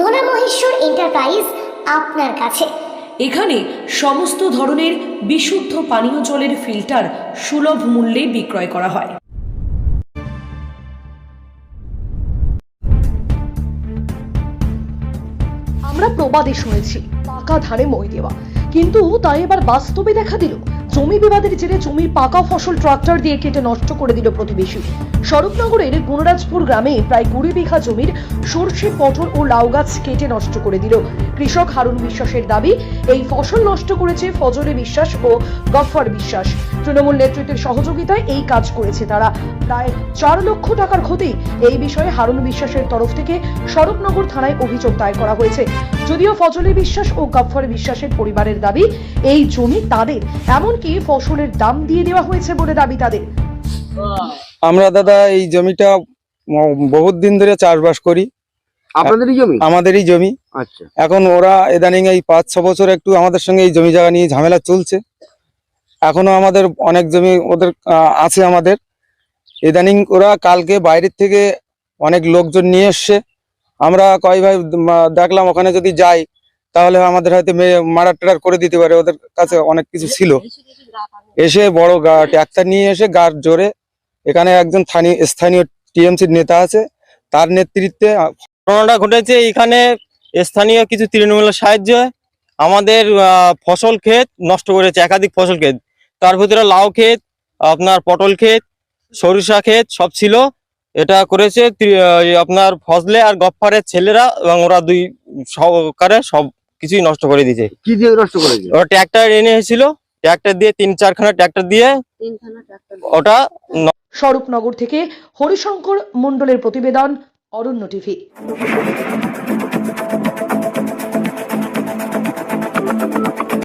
ভোলা Maheshwar enterprise আপনার কাছে। এখানে সমস্ত ধরনের বিশুদ্ধ পানীয় জলের ফিল্টার সুলভ মূল্যে বিক্রয় করা হয়। আমরা প্রবাদে শুনেছি পাকা ধানে মই দেওয়া। কিন্তু তাই এবার বাস্তবে দেখা দিল জমি বিবাদের জেরে জমির পাকা ফসল ট্রাক্টর দিয়ে কেটে নষ্ট করে দিল প্রতিবেশী। স্বরূপনগরের গুণরাজপুর গ্রামে প্রায় কুড়ি বিঘা জমির সর্ষে, পটল ও লাউ গাছ কেটে নষ্ট করে দিল। কৃষক হারুন বিশ্বাসের দাবি, এই ফসল নষ্ট করেছে ফজলে বিশ্বাস ও গফর বিশ্বাস। তৃণমূল নেতৃত্বের সহযোগিতায় এই কাজ করেছে তারা। প্রায় চার লক্ষ টাকার ক্ষতি। এই বিষয়ে হারুন বিশ্বাসের তরফ থেকে স্বরূপনগর থানায় অভিযোগ দায়ের করা হয়েছে। যদিও ফজলে বিশ্বাস ও গফফর বিশ্বাসের পরিবারের দাবি এই জমি তাদের। এমনকি ফসলের দাম দিয়ে দেওয়া হয়েছে বলে দাবি তাদের। আমরা দাদা এই জমিটা বহুত দিন ধরে চাষবাস করি। আপনাদেরই জমি? আমাদেরই জমি। আচ্ছা। এখন ওরা ইদানিং এই পাঁচ ছ বছর একটু আমাদের সঙ্গে এই জমি জায়গা নিয়ে ঝামেলা চলছে। এখনও আমাদের অনেক জমি ওদের আছে আমাদের। ইদানিং ওরা কালকে বাইরের থেকে অনেক লোকজন নিয়ে এসছে। আমরা কয় ভাই দেখলাম ওখানে যদি যাই, তাহলে আমাদের হয়তো মার্ডার টাডার করে দিতে পারে, ওদের কাছে অনেক কিছু ছিল। এসে বড় ট্র্যাক্টর নিয়ে এসে গার জোরে, এখানে একজন স্থানীয় টিএমসির নেতা আছে, তার নেতৃত্বে ঘটনাটা ঘটেছে, এখানে স্থানীয় কিছু তৃণমূলের সাহায্যে, আমাদের ফসল ক্ষেত নষ্ট করেছে, একাধিক ফসল ক্ষেত। তার ভিতরে লাউ ক্ষেত, আপনার পটল ক্ষেত, সরিষা ক্ষেত, সব ছিল। এটা করেছে আপনার ফজলে আর গফারের ছেলেরা এবং ওরা দুই সহকারে সব কিছুই নষ্ট করে দিয়েছে। কি দিয়ে নষ্ট করেছে? ওরা ট্র্যাক্টর এনে এসেছিল ট্র্যাক্টর দিয়ে তিন চারখানা ট্র্যাক্টর দিয়ে ওটা স্বরূপনগর থেকে হরিশঙ্কর মণ্ডলের প্রতিবেদন অরণ্য টিভি।